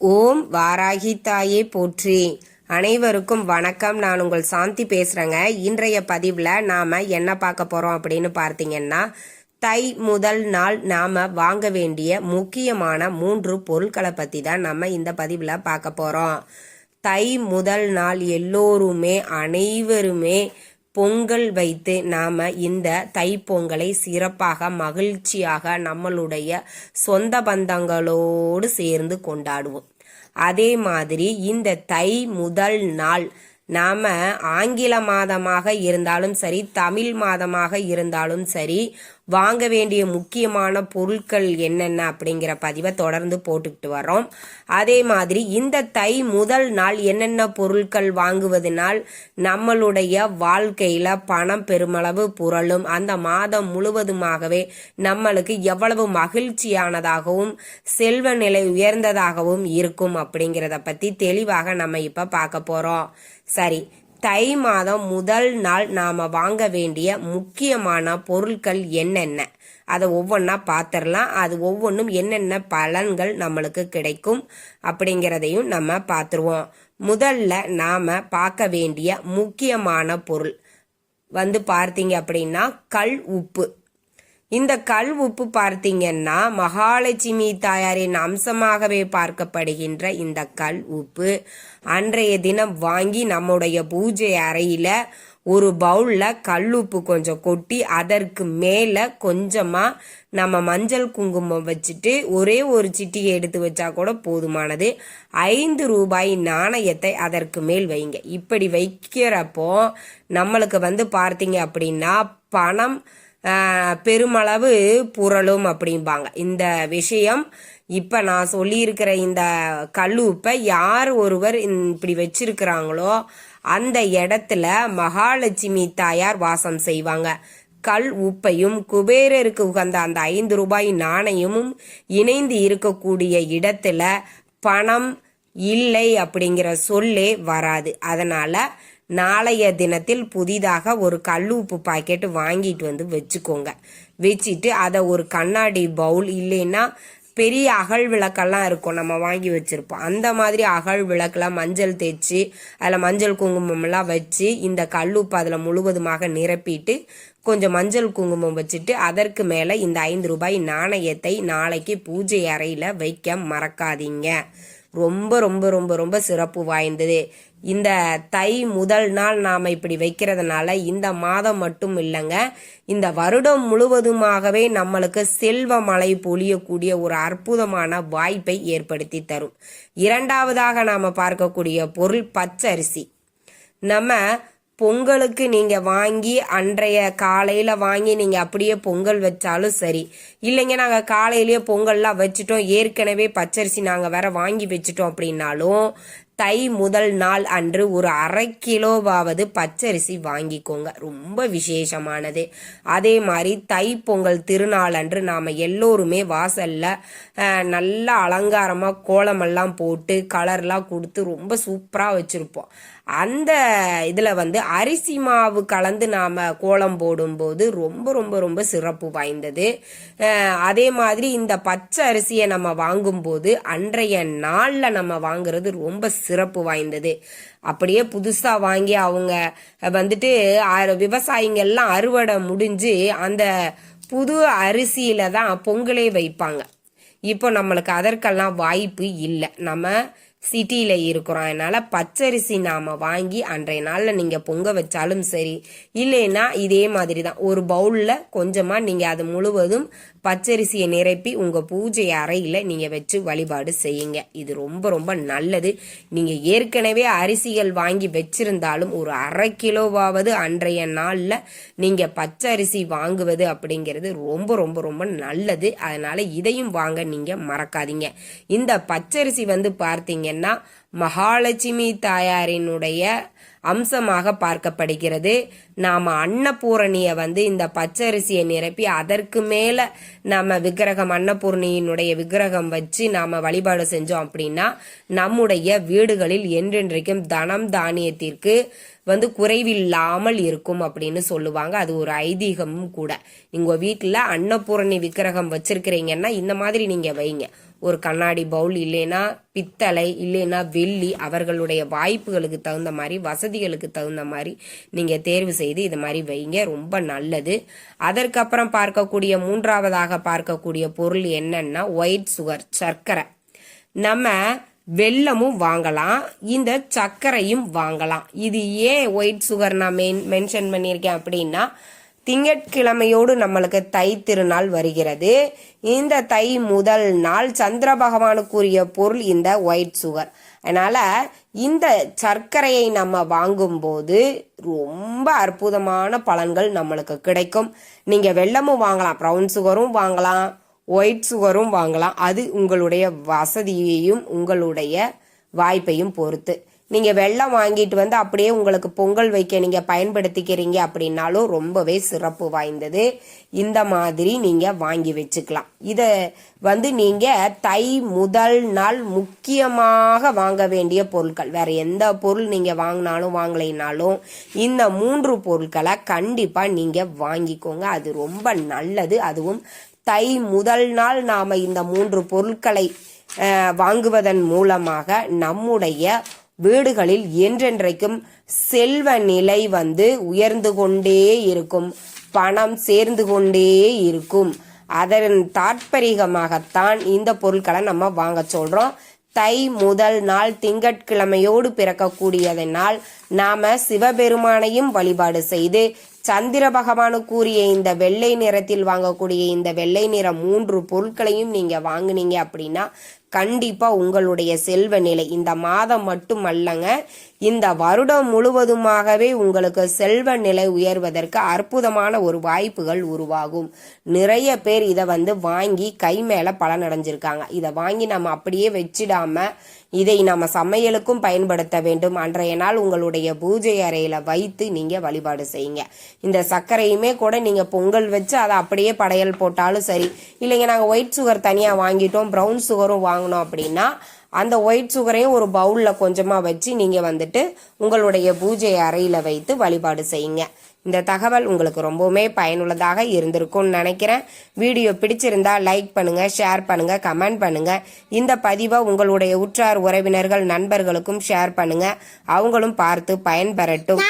ஓம் வாராகி தாயே போற்றி. அனைவருக்கும் வணக்கம். நான் உங்கள் சாந்தி பேசுகிறேங்க இன்றைய பதிவில் நாம் என்ன பார்க்க போகிறோம் அப்படின்னு பார்த்தீங்கன்னா தை முதல் நாள் நாம் வாங்க வேண்டிய முக்கியமான மூன்று பொருட்களை பற்றி தான் நம்ம இந்த பதிவில் பார்க்க போகிறோம் தை முதல் நாள் எல்லோருமே அனைவருமே பொங்கல் வைத்து நாம இந்த தைப்பொங்கலை சிறப்பாக மகிழ்ச்சியாக நம்மளுடைய சொந்த பந்தங்களோடு சேர்ந்து கொண்டாடுவோம். அதே மாதிரி இந்த தை முதல் நாள் நாம ஆங்கில மாதமாக இருந்தாலும் சரி தமிழ் மாதமாக இருந்தாலும் சரி வாங்க வேண்டிய முக்கியமான பொருட்கள் என்னென்ன அப்படிங்கிற பதிவை தொடர்ந்து போட்டுக்கிட்டு வரோம் அதே மாதிரி இந்த தை முதல் நாள் என்னென்ன பொருட்கள் வாங்குவதனால் நம்மளுடைய வாழ்க்கையில் பணம் பெருமளவு புரளும். அந்த மாதம் முழுவதுமாகவே நம்மளுக்கு எவ்வளவு மகிழ்ச்சியானதாகவும் செல்வ நிலை உயர்ந்ததாகவும் இருக்கும் அப்படிங்கிறத பற்றி தெளிவாக நம்ம இப்போ பார்க்க போகிறோம் சரி தை மாதம் முதல் நாள் நாம வாங்க வேண்டிய முக்கியமான பொருட்கள் என்னென்ன? அதை ஒவ்வொன்றா பார்த்துடலாம் அது ஒவ்வொன்றும் என்னென்ன பலன்கள் நம்மளுக்கு கிடைக்கும் அப்படிங்கிறதையும் நம்ம பார்த்துருவோம் முதல்ல நாம் பார்க்க வேண்டிய முக்கியமான பொருள். வந்து பார்த்தீங்க அப்படின்னா கல் உப்பு. இந்த கல் உப்பு பார்த்தீங்கன்னா மகாலட்சுமி தாயாரின் அம்சமாகவே பார்க்கப்படுகின்ற இந்த கல் உப்பு. அன்றைய தினம் வாங்கி நம்முடைய பூஜை அறையில ஒரு பவுல்ல கல்லுப்பு கொஞ்சம் கொட்டி அதற்கு மேல கொஞ்சமா நம்ம மஞ்சள் குங்குமம் வச்சுட்டு ஒரே ஒரு சிட்டியை எடுத்து வச்சா கூட போதுமானது. ஐந்து ரூபாய் நாணயத்தை அதற்கு மேல் வைங்க. இப்படி வைக்கிறப்போ நம்மளுக்கு வந்து பார்த்தீங்க அப்படின்னா பணம் பெருமளவு புரளும் அப்படிம்பாங்க. இந்த விஷயம் இப்போ நான் சொல்லியிருக்கிற இந்த கல்லுப்பை யார் ஒருவர் இப்படி வச்சிருக்கிறாங்களோ அந்த இடத்துல மகாலட்சுமி தாயார் வாசம் செய்வாங்க. கல் உப்பையும் குபேரருக்கு உகந்த அந்த ஐந்து ரூபாய் நாணயமும் இணைந்து இருக்கக்கூடிய இடத்துல பணம் இல்லை அப்படிங்கிற சொல்லே வராது. அதனால நாளைய தினத்தில் புதிதாக ஒரு கல்லுப்பு பாக்கெட் வாங்கிட்டு வந்து வச்சுக்கோங்க. வச்சுட்டு அதை ஒரு கண்ணாடி பவுல் இல்லைன்னா பெரிய அகல் விளக்கெல்லாம் இருக்கும் நம்ம வாங்கி வச்சுருப்போம். அந்த மாதிரி அகல் விளக்கெலாம் மஞ்சள் தேய்ச்சி அதில் மஞ்சள் குங்குமம்லாம் வச்சு இந்த கல்லுப்பு அதில் முழுவதுமாக நிரப்பிட்டு கொஞ்சம் மஞ்சள் குங்குமம் வச்சுட்டு அதற்கு மேலே இந்த ஐந்து ரூபாய் நாணயத்தை நாளைக்கு பூஜை அறையில் வைக்க மறக்காதீங்க. ரொம்ப ரொம்ப ரொம்ப ரொம்ப சிறப்பு வாய்ந்தது. இந்த தை முதல் நாள் நாம் இப்படி வைக்கிறதுனால இந்த மாதம் மட்டும் இல்லைங்க. இந்த வருடம் முழுவதுமாகவே நம்மளுக்கு செல்வ மழை பொழியக்கூடிய ஒரு அற்புதமான வாய்ப்பை ஏற்படுத்தி தரும். இரண்டாவதாக நாம் பார்க்கக்கூடிய பொருள் பச்சரிசி. நம்ம பொங்கலுக்கு நீங்கள் வாங்கி அன்றைய காலையில் வாங்கி நீங்கள் அப்படியே பொங்கல் வச்சாலும் சரி. இல்லைங்க நாங்கள் காலையிலேயே பொங்கல்லாம் வச்சுட்டோம். ஏற்கனவே பச்சரிசி நாங்கள் வேற வாங்கி வச்சுட்டோம் அப்படின்னாலும் தை முதல் நாள் அன்று ஒரு அரை கிலோவாவது பச்சரிசி வாங்கிக்கோங்க. ரொம்ப விசேஷமானது. அதே மாதிரி தை பொங்கல் திருநாள் அன்று நாம் எல்லோருமே வாசலில் நல்ல அலங்காரமாக கோலமெல்லாம் போட்டு கலர்லாம் கொடுத்து ரொம்ப சூப்பராக வச்சுருப்போம். அந்த இதில் வந்து அரிசி மாவு கலந்து நாம் கோலம் போடும்போது ரொம்ப ரொம்ப ரொம்ப சிறப்பு வாய்ந்தது. அதே மாதிரி இந்த பச்சை அரிசியை நம்ம வாங்கும்போது அன்றைய நாளில் நம்ம வாங்குறது ரொம்ப சிறப்பு வாய்ந்தது. அப்படியே புதுசாக வாங்கி அவங்க வந்துட்டு விவசாயிங்கள்லாம் அறுவடை முடிஞ்சு அந்த புது அரிசியில தான் பொங்கலே வைப்பாங்க. இப்போ நம்மளுக்கு அதற்கெல்லாம் வாய்ப்பு இல்லை. நம்ம சிட்டியில் இருக்கிறோம். அதனால் பச்சரிசி நாம் வாங்கி அன்றைய நாளில் நீங்கள் பொங்க வச்சாலும் சரி இல்லைன்னா இதே மாதிரி தான் ஒரு பவுலில் கொஞ்சமாக நீங்கள் அது முழுவதும் பச்சரிசியை நிரப்பி உங்கள் பூஜை அறையில் நீங்கள் வச்சு வழிபாடு செய்யுங்க. இது ரொம்ப ரொம்ப நல்லது. நீங்கள் ஏற்கனவே அரிசிகள் வாங்கி வச்சிருந்தாலும் ஒரு அரை கிலோவாவது அன்றைய நாளில் நீங்கள் பச்சரிசி வாங்குவது அப்படிங்கிறது ரொம்ப ரொம்ப ரொம்ப நல்லது. அதனால் இதையும் வாங்க நீங்கள் மறக்காதீங்க. இந்த பச்சரிசி வந்து பார்த்தீங்க பார்த்தீங்கன்னா மகாலட்சுமி தாயாரினுடைய அம்சமாக பார்க்கப்படுகிறது. நாம் அன்னபூரணியை வந்து இந்த பச்சரிசியை நிரப்பி அதற்கு மேலே நம்ம விக்கிரகம் அன்னபூரணியினுடைய விக்கிரகம் வச்சு நாம் வழிபாடு செஞ்சோம் அப்படின்னா நம்முடைய வீடுகளில் என்றென்றைக்கும் தனம் தானியத்திற்கு வந்து குறைவில்லாமல் இருக்கும் அப்படின்னு சொல்லுவாங்க. அது ஒரு ஐதீகமும் கூட. உங்கள் வீட்டில் அன்னபூரணி விக்கிரகம் வச்சிருக்கிறீங்கன்னா இந்த மாதிரி நீங்கள் வைங்க. ஒரு கண்ணாடி பவுல் இல்லைன்னா பித்தளை இல்லைன்னா வெள்ளி அவர்களுடைய வாய்ப்புகளுக்கு தகுந்த மாதிரி வசதிகளுக்கு தகுந்த மாதிரி நீங்கள் தேர்வு செய்து இது மாதிரி வைங்க. ரொம்ப நல்லது. அதற்கப்புறம் பார்க்கக்கூடிய மூன்றாவதாக பார்க்கக்கூடிய பொருள் என்னன்னா ஒயிட் சுகர் சர்க்கரை. நம்ம வெள்ளமும் வாங்கலாம் இந்த சர்க்கரையும் வாங்கலாம். இது ஏன் ஒயிட் சுகர் நான் மென் மென்ஷன் பண்ணியிருக்கேன் அப்படின்னா திங்கட்கிழமையோடு நம்மளுக்கு தை திருநாள் வருகிறது. இந்த தை முதல் நாள் சந்திர பகவானுக்குரிய பொருள் இந்த ஒயிட் சுகர் அதனால இந்த சர்க்கரையை நம்ம வாங்கும்போது ரொம்ப அற்புதமான பலன்கள் நம்மளுக்கு கிடைக்கும். நீங்க வெள்ளமும் வாங்கலாம் ப்ரௌன் சுகரும் வாங்கலாம் ஒயிட் சுகரும் வாங்கலாம். அது உங்களுடைய வசதியையும் உங்களுடைய வாய்ப்பையும் பொறுத்து. நீங்கள் வெள்ளம் வாங்கிட்டு வந்து அப்படியே உங்களுக்கு பொங்கல் வைக்க நீங்கள் பயன்படுத்திக்கிறீங்க அப்படின்னாலும் ரொம்பவே சிறப்பு வாய்ந்தது. இந்த மாதிரி நீங்கள் வாங்கி வச்சுக்கலாம். இதை வந்து நீங்கள் தை முதல் நாள் முக்கியமாக வாங்க வேண்டிய பொருட்கள். வேறு எந்த பொருள் நீங்கள் வாங்கினாலும் வாங்கலைனாலும் இந்த மூன்று பொருட்களை கண்டிப்பாக நீங்கள் வாங்கிக்கோங்க. அது ரொம்ப நல்லது. அதுவும் தை முதல் நாள் நாம் இந்த மூன்று பொருட்களை வாங்குவதன் மூலமாக நம்முடைய வீடுகளில் என்றென்றைக்கும் செல்வ நிலை வந்து உயர்ந்து கொண்டே இருக்கும். பணம் சேர்ந்து கொண்டே இருக்கும். அதன் தாற்பரிகமாகத்தான் இந்த பொருட்களை நம்ம வாங்க சொல்றோம். தை முதல் நாள் திங்கட்கிழமையோடு பிறக்கக்கூடியதனால் நாம சிவபெருமானையும் வழிபாடு செய்து சந்திர பகவானுக்குரிய இந்த வெள்ளை நிறத்தில் வாங்கக்கூடிய இந்த வெள்ளை நிற மூன்று பொருட்களையும் நீங்க வாங்கினீங்க அப்படின்னா கண்டிப்பா உங்களுடைய செல்வ நிலை. இந்த மாதம் மட்டும் அல்லங்க இந்த வருடம் முழுவதுமாகவே உங்களுக்கு செல்வ நிலை உயர்வதற்கு அற்புதமான ஒரு வாய்ப்புகள் உருவாகும். நிறைய பேர் இதை வந்து வாங்கி கை மேல பலனடைஞ்சிருக்காங்க இதை வாங்கி நம்ம அப்படியே வச்சிடாம இதை நம்ம சமையலுக்கும் பயன்படுத்த வேண்டும். அன்றைய நாள் உங்களுடைய பூஜை அறையில வைத்து நீங்க வழிபாடு செய்யுங்க. இந்த சர்க்கரையுமே கூட நீங்க பொங்கல் வச்சு அதை அப்படியே படையல் போட்டாலும் சரி இல்லைங்க நாங்கள் ஒயிட் சுகர் தனியா வாங்கிட்டோம் ப்ரௌன் சுகரும் வாங்கினோம் அப்படின்னா அந்த ஒயிட் சுகரையும் ஒரு பவுலில் கொஞ்சமாக வச்சு நீங்கள் வந்துட்டு உங்களுடைய பூஜை அறையில் வைத்து வழிபாடு செய்யுங்க. இந்த தகவல் உங்களுக்கு ரொம்பவுமே பயனுள்ளதாக இருந்திருக்கும்னு நினைக்கிறேன். வீடியோ பிடிச்சிருந்தா லைக் பண்ணுங்க ஷேர் பண்ணுங்க கமெண்ட் பண்ணுங்க. இந்த பதிவை உங்களுடைய உற்றார் உறவினர்கள் நண்பர்களுக்கும் ஷேர் பண்ணுங்க. அவங்களும் பார்த்து பயன்பெறட்டும்.